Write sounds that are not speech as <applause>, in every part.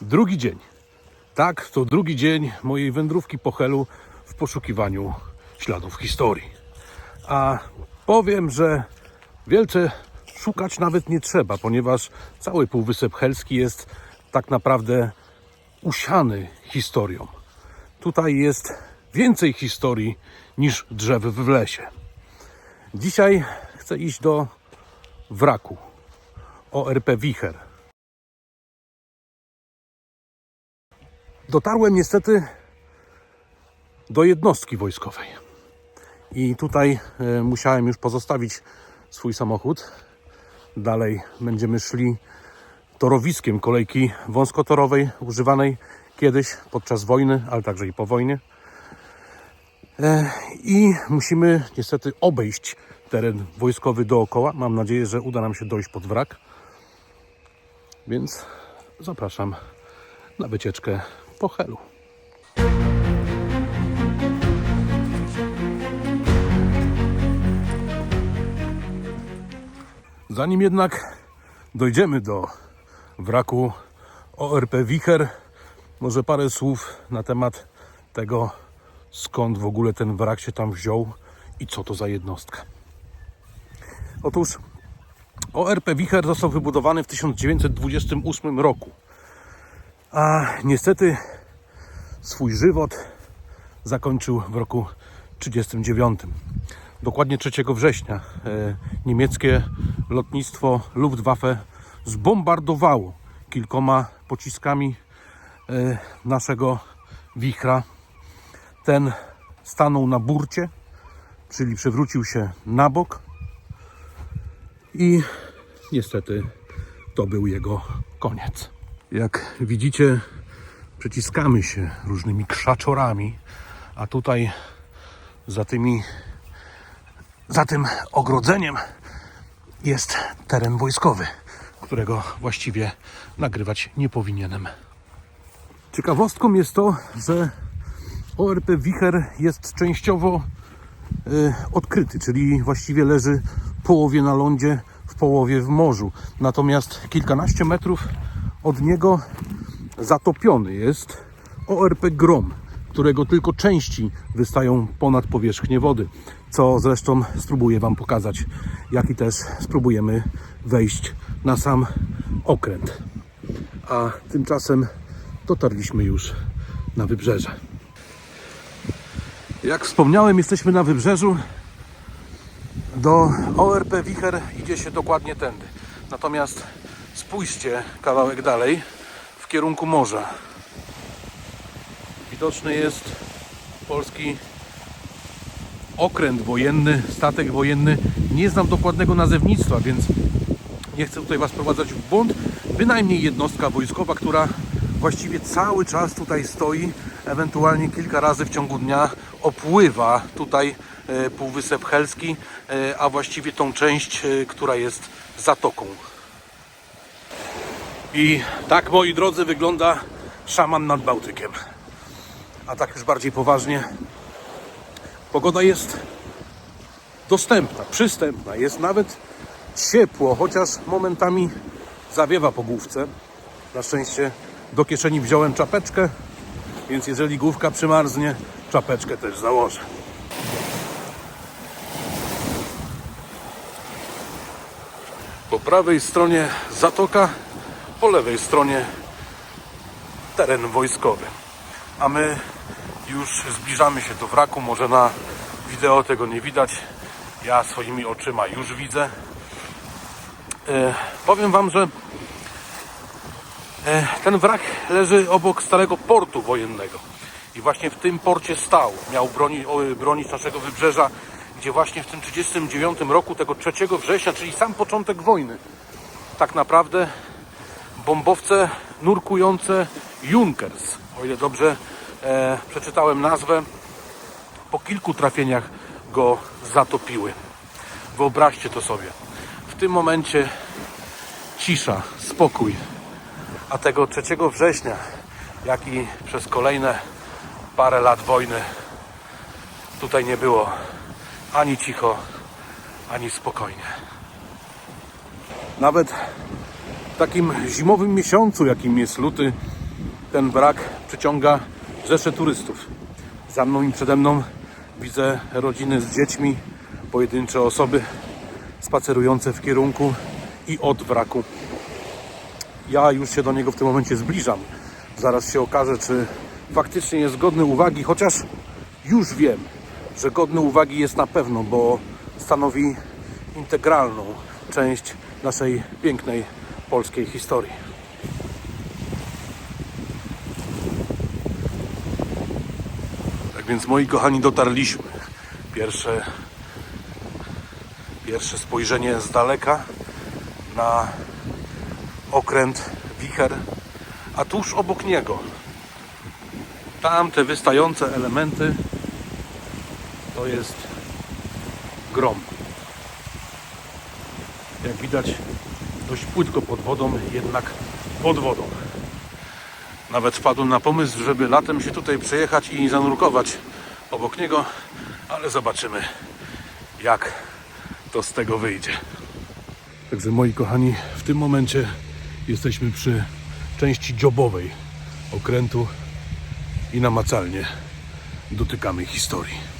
Drugi dzień. Tak, to drugi dzień mojej wędrówki po Helu w poszukiwaniu śladów historii. A powiem, że wielce szukać nawet nie trzeba, ponieważ cały Półwysep Helski jest tak naprawdę usiany historią. Tutaj jest więcej historii niż drzew w lesie. Dzisiaj chcę iść do wraku ORP Wicher. Dotarłem niestety do jednostki wojskowej. I tutaj e, musiałem już pozostawić swój samochód. Dalej będziemy szli torowiskiem kolejki wąskotorowej, używanej kiedyś podczas wojny, ale także i po wojnie. E, I musimy niestety obejść teren wojskowy dookoła. Mam nadzieję, że uda nam się dojść pod wrak. Więc zapraszam na wycieczkę po Helu. Zanim jednak dojdziemy do wraku ORP Wicher, może parę słów na temat tego, skąd w ogóle ten wrak się tam wziął i co to za jednostka. Otóż ORP Wicher został wybudowany w 1928 roku, a niestety swój żywot zakończył w roku 1939. Dokładnie 3 września e, niemieckie lotnictwo Luftwaffe zbombardowało kilkoma pociskami e, naszego wichra. Ten stanął na burcie, czyli przewrócił się na bok i niestety to był jego koniec. Jak widzicie, przeciskamy się różnymi krzaczorami, a tutaj za tymi za tym ogrodzeniem jest teren wojskowy, którego właściwie nagrywać nie powinienem. Ciekawostką jest to, że ORP Wicher jest częściowo y, odkryty, czyli właściwie leży połowie na lądzie, w połowie w morzu. Natomiast kilkanaście metrów od niego zatopiony jest ORP Grom, którego tylko części wystają ponad powierzchnię wody, co zresztą spróbuję Wam pokazać, jak i też spróbujemy wejść na sam okręt. A tymczasem dotarliśmy już na wybrzeże. Jak wspomniałem, jesteśmy na wybrzeżu. Do ORP Wicher idzie się dokładnie tędy. Natomiast spójrzcie kawałek dalej w kierunku morza. Widoczny jest polski okręt wojenny, statek wojenny. Nie znam dokładnego nazewnictwa, więc nie chcę tutaj Was prowadzać w błąd. Bynajmniej jednostka wojskowa, która właściwie cały czas tutaj stoi, ewentualnie kilka razy w ciągu dnia opływa tutaj e, Półwysep Helski, e, a właściwie tą część, e, która jest zatoką. I tak, moi drodzy, wygląda szaman nad Bałtykiem. A tak już bardziej poważnie, pogoda jest dostępna, przystępna, jest nawet ciepło, chociaż momentami zawiewa po główce. Na szczęście do kieszeni wziąłem czapeczkę, więc jeżeli główka przymarznie, czapeczkę też założę. Po prawej stronie zatoka, po lewej stronie teren wojskowy. A my już zbliżamy się do wraku. Może na wideo tego nie widać. Ja swoimi oczyma już widzę. E, powiem Wam, że e, ten wrak leży obok starego portu wojennego. I właśnie w tym porcie stał. Miał broni, o, bronić naszego wybrzeża, gdzie właśnie w tym 1939 roku, tego 3 września, czyli sam początek wojny, tak naprawdę bombowce nurkujące Junkers, o ile dobrze e, przeczytałem nazwę, po kilku trafieniach go zatopiły. Wyobraźcie to sobie. W tym momencie cisza, spokój. A tego 3 września, jak i przez kolejne parę lat wojny, tutaj nie było ani cicho, ani spokojnie. Nawet takim zimowym miesiącu, jakim jest luty, ten wrak przyciąga rzesze turystów. Za mną i przede mną widzę rodziny z dziećmi, pojedyncze osoby spacerujące w kierunku i od wraku. Ja już się do niego w tym momencie zbliżam. Zaraz się okaże, czy faktycznie jest godny uwagi, chociaż już wiem, że godny uwagi jest na pewno, bo stanowi integralną część naszej pięknej polskiej historii. Tak więc moi kochani dotarliśmy. Pierwsze, pierwsze spojrzenie z daleka na okręt Wicher, a tuż obok niego tam te wystające elementy to jest grom. Jak widać dość płytko pod wodą, jednak pod wodą. Nawet wpadłem na pomysł, żeby latem się tutaj przejechać i zanurkować obok niego, ale zobaczymy jak to z tego wyjdzie. Także moi kochani, w tym momencie jesteśmy przy części dziobowej okrętu i namacalnie dotykamy historii.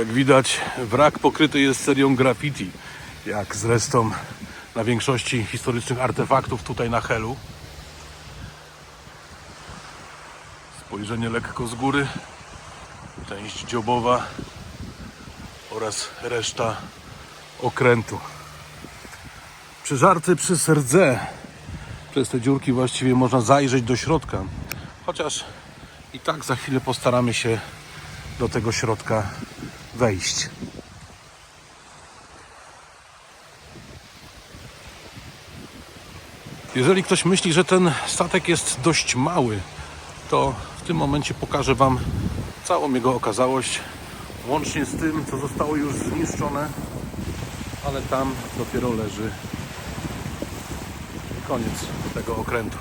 Jak widać, wrak pokryty jest serią graffiti, jak zresztą na większości historycznych artefaktów tutaj na Helu. Spojrzenie lekko z góry, część dziobowa oraz reszta okrętu. Przeżarty przez rdze. Przez te dziurki właściwie można zajrzeć do środka. Chociaż i tak za chwilę postaramy się do tego środka wejść. Jeżeli ktoś myśli, że ten statek jest dość mały, to w tym momencie pokażę Wam całą jego okazałość, łącznie z tym, co zostało już zniszczone, ale tam dopiero leży koniec tego okrętu.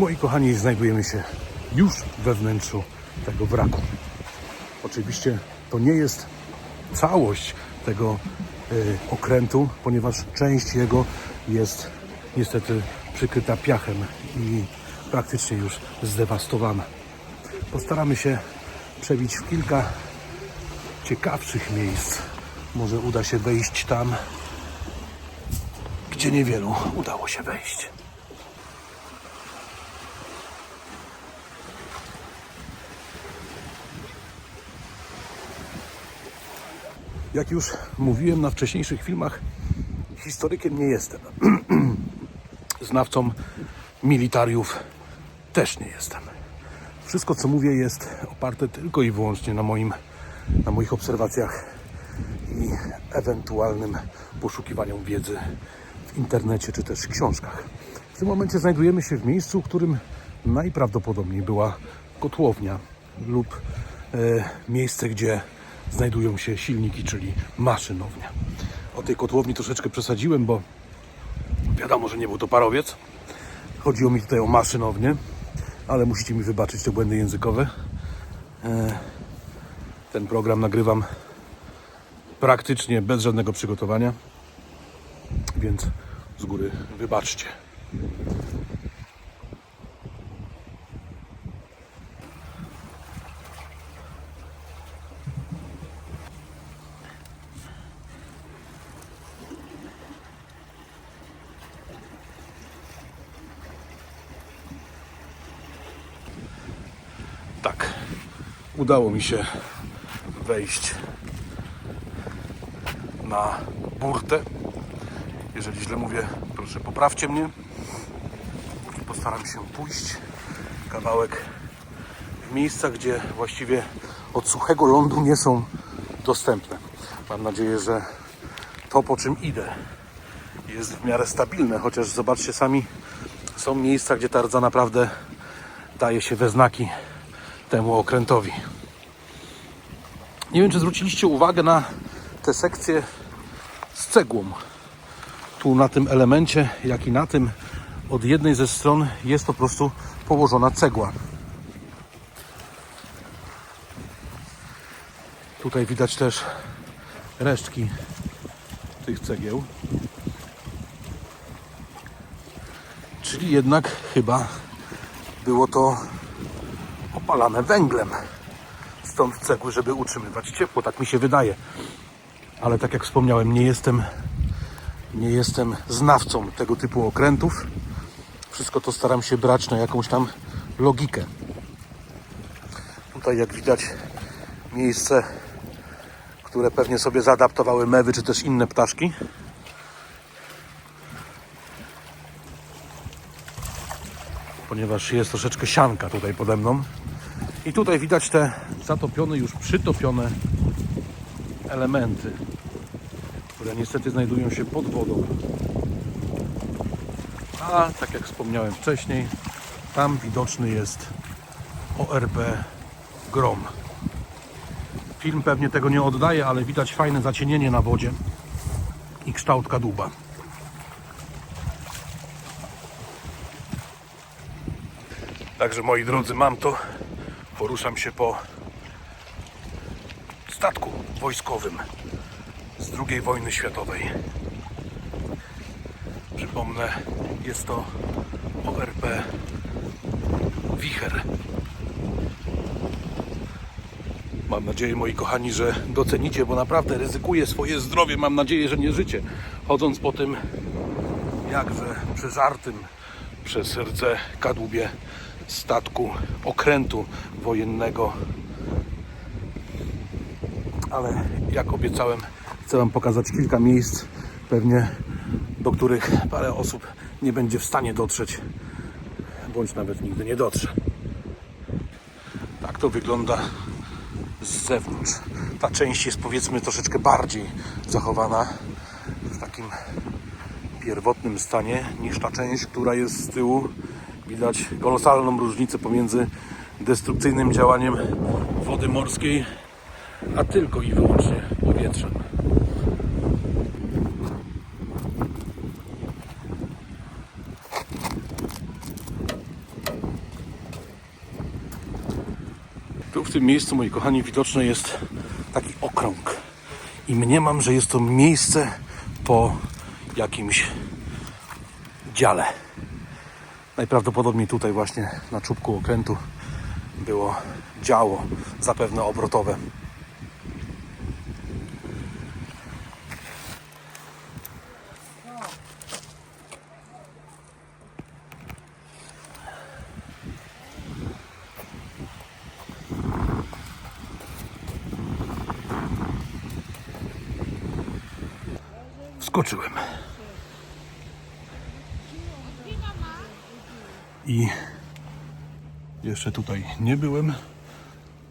Moi kochani, znajdujemy się już we wnętrzu tego wraku. Oczywiście to nie jest całość tego y, okrętu, ponieważ część jego jest niestety przykryta piachem i praktycznie już zdewastowana. Postaramy się przebić w kilka ciekawszych miejsc. Może uda się wejść tam, gdzie niewielu udało się wejść. Jak już mówiłem na wcześniejszych filmach, historykiem nie jestem. <clears throat> Znawcą militariów też nie jestem. Wszystko, co mówię, jest oparte tylko i wyłącznie na, moim, na moich obserwacjach i ewentualnym poszukiwaniu wiedzy w internecie czy też w książkach. W tym momencie znajdujemy się w miejscu, w którym najprawdopodobniej była kotłownia lub e, miejsce, gdzie znajdują się silniki, czyli maszynownia. O tej kotłowni troszeczkę przesadziłem, bo wiadomo, że nie był to parowiec. Chodziło mi tutaj o maszynownię, ale musicie mi wybaczyć te błędy językowe. E, Ten program nagrywam praktycznie bez żadnego przygotowania, więc z góry wybaczcie. Tak, udało mi się wejść na burtę. Jeżeli źle mówię, proszę poprawcie mnie. Postaram się pójść kawałek w miejsca, gdzie właściwie od suchego lądu nie są dostępne. Mam nadzieję, że to po czym idę jest w miarę stabilne, chociaż zobaczcie sami, są miejsca, gdzie ta rdza naprawdę daje się we znaki temu okrętowi. Nie wiem, czy zwróciliście uwagę na tę sekcję z cegłą. Tu na tym elemencie, jak i na tym, od jednej ze stron jest po prostu położona cegła. Tutaj widać też resztki tych cegieł. Czyli jednak chyba było to opalane węglem. Stąd cegły, żeby utrzymywać ciepło, tak mi się wydaje. Ale tak jak wspomniałem, nie jestem, nie jestem znawcą tego typu okrętów. Wszystko to staram się brać na jakąś tam logikę. Tutaj jak widać miejsce, które pewnie sobie zaadaptowały mewy czy też inne ptaszki. Ponieważ jest troszeczkę sianka tutaj pode mną. I tutaj widać te zatopione, już przytopione elementy, które niestety znajdują się pod wodą. A tak jak wspomniałem wcześniej, tam widoczny jest ORP Grom. Film pewnie tego nie oddaje, ale widać fajne zacienienie na wodzie i kształt kadłuba. Także moi drodzy, mam to. Poruszam się po statku wojskowym z II wojny światowej. Przypomnę, jest to ORP Wicher. Mam nadzieję, moi kochani, że docenicie, bo naprawdę ryzykuję swoje zdrowie. Mam nadzieję, że nie życie. Chodząc po tym jakże przeżartym przez rdze kadłubie statku okrętu wojennego. Ale jak obiecałem, chcę Wam pokazać kilka miejsc, pewnie do których parę osób nie będzie w stanie dotrzeć, bądź nawet nigdy nie dotrze. Tak to wygląda z zewnątrz. Ta część jest powiedzmy troszeczkę bardziej zachowana w takim pierwotnym stanie niż ta część, która jest z tyłu. Widać kolosalną różnicę pomiędzy destrukcyjnym działaniem wody morskiej, a tylko i wyłącznie powietrzem. Tu w tym miejscu, moi kochani, widoczny jest taki okrąg. I mniemam, że jest to miejsce po jakimś dziale. Najprawdopodobniej tutaj właśnie na czubku okrętu było działo, zapewne obrotowe. Wskoczyłem. I jeszcze tutaj nie byłem.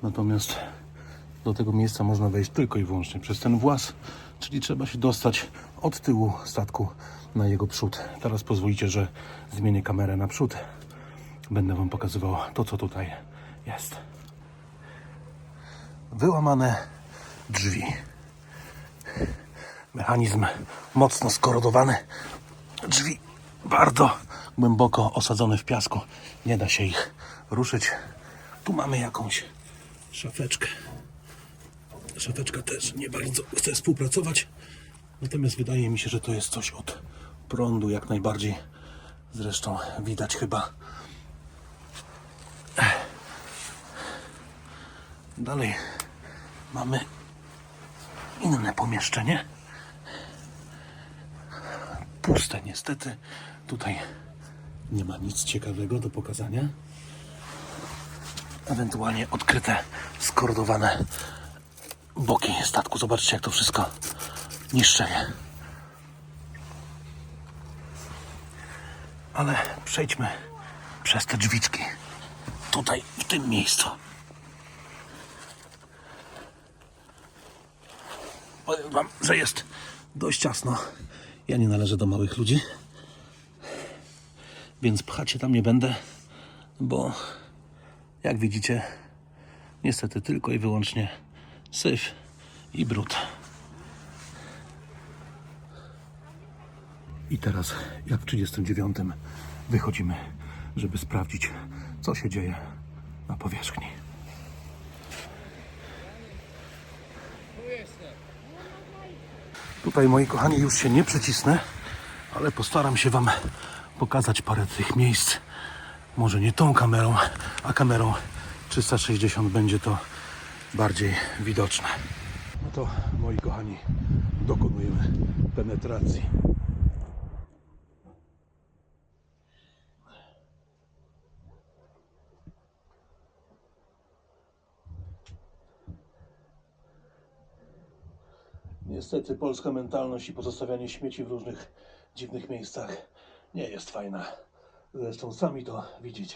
Natomiast do tego miejsca można wejść tylko i wyłącznie przez ten włas, czyli trzeba się dostać od tyłu statku na jego przód. Teraz pozwolicie, że zmienię kamerę na przód. Będę Wam pokazywał to, co tutaj jest. Wyłamane drzwi. Mechanizm mocno skorodowany. Drzwi bardzo głęboko osadzone w piasku. Nie da się ich ruszyć. Tu mamy jakąś szafeczkę. Szafeczka też nie bardzo chce współpracować. Natomiast wydaje mi się, że to jest coś od prądu jak najbardziej. Zresztą widać chyba. Dalej mamy inne pomieszczenie. Puste niestety. Tutaj nie ma nic ciekawego do pokazania. ewentualnie odkryte, skordowane boki statku. Zobaczcie, jak to wszystko niszczeje. Ale przejdźmy przez te drzwiczki. Tutaj, w tym miejscu. Powiem wam, że jest dość ciasno. Ja nie należę do małych ludzi. Więc pchać się tam nie będę, bo jak widzicie, niestety tylko i wyłącznie syf i brud. I teraz, jak w 39, wychodzimy, żeby sprawdzić, co się dzieje na powierzchni. Tutaj, moi kochani, już się nie przycisnę, ale postaram się Wam pokazać parę tych miejsc. Może nie tą kamerą, a kamerą 360 będzie to bardziej widoczne. No to, moi kochani, dokonujemy penetracji. Niestety polska mentalność i pozostawianie śmieci w różnych dziwnych miejscach nie jest fajna. Zresztą sami to widzicie.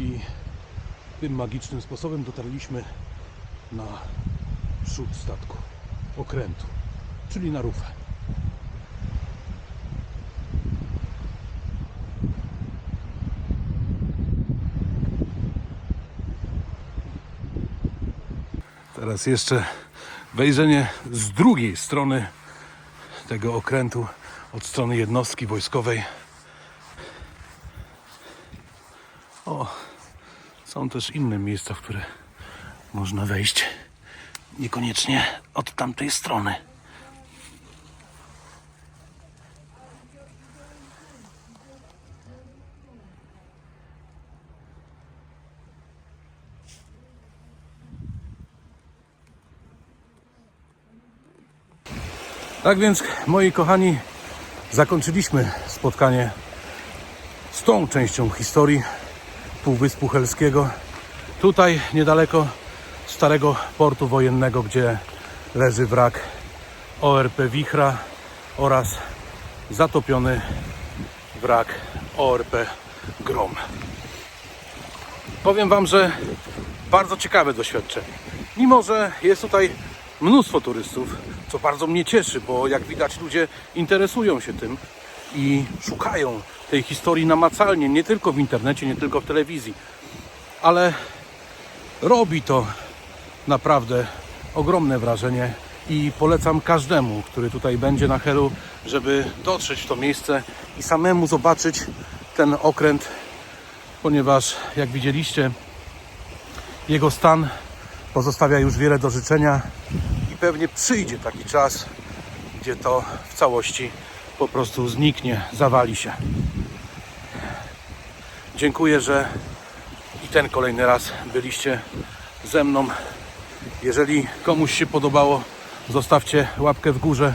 I tym magicznym sposobem dotarliśmy na przód statku, okrętu, czyli na rufę. Teraz jeszcze wejrzenie z drugiej strony tego okrętu, od strony jednostki wojskowej. O, są też inne miejsca, w które można wejść. Niekoniecznie od tamtej strony. Tak więc, moi kochani, zakończyliśmy spotkanie z tą częścią historii Półwyspu Helskiego. Tutaj niedaleko starego portu wojennego, gdzie leży wrak ORP Wichra oraz zatopiony wrak ORP Grom. Powiem Wam, że bardzo ciekawe doświadczenie. Mimo, że jest tutaj mnóstwo turystów, co bardzo mnie cieszy, bo jak widać ludzie interesują się tym i szukają tej historii namacalnie, nie tylko w internecie, nie tylko w telewizji, ale robi to naprawdę ogromne wrażenie i polecam każdemu, który tutaj będzie na Helu, żeby dotrzeć w to miejsce i samemu zobaczyć ten okręt, ponieważ jak widzieliście, jego stan pozostawia już wiele do życzenia i pewnie przyjdzie taki czas, gdzie to w całości po prostu zniknie, zawali się. Dziękuję, że i ten kolejny raz byliście ze mną. Jeżeli komuś się podobało, zostawcie łapkę w górze,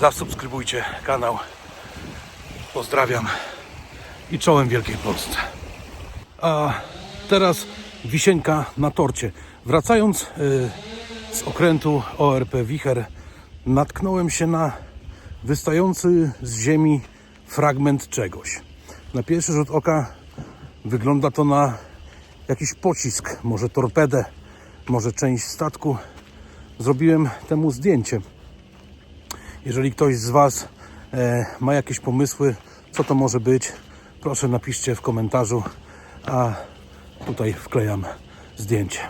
zasubskrybujcie kanał. Pozdrawiam i czołem Wielkiej Polsce. A teraz wisienka na torcie. Wracając y, z okrętu ORP Wicher, natknąłem się na wystający z ziemi fragment czegoś. Na pierwszy rzut oka wygląda to na jakiś pocisk, może torpedę, może część statku. Zrobiłem temu zdjęcie. Jeżeli ktoś z Was e, ma jakieś pomysły, co to może być, proszę napiszcie w komentarzu, a tutaj wklejam zdjęcie.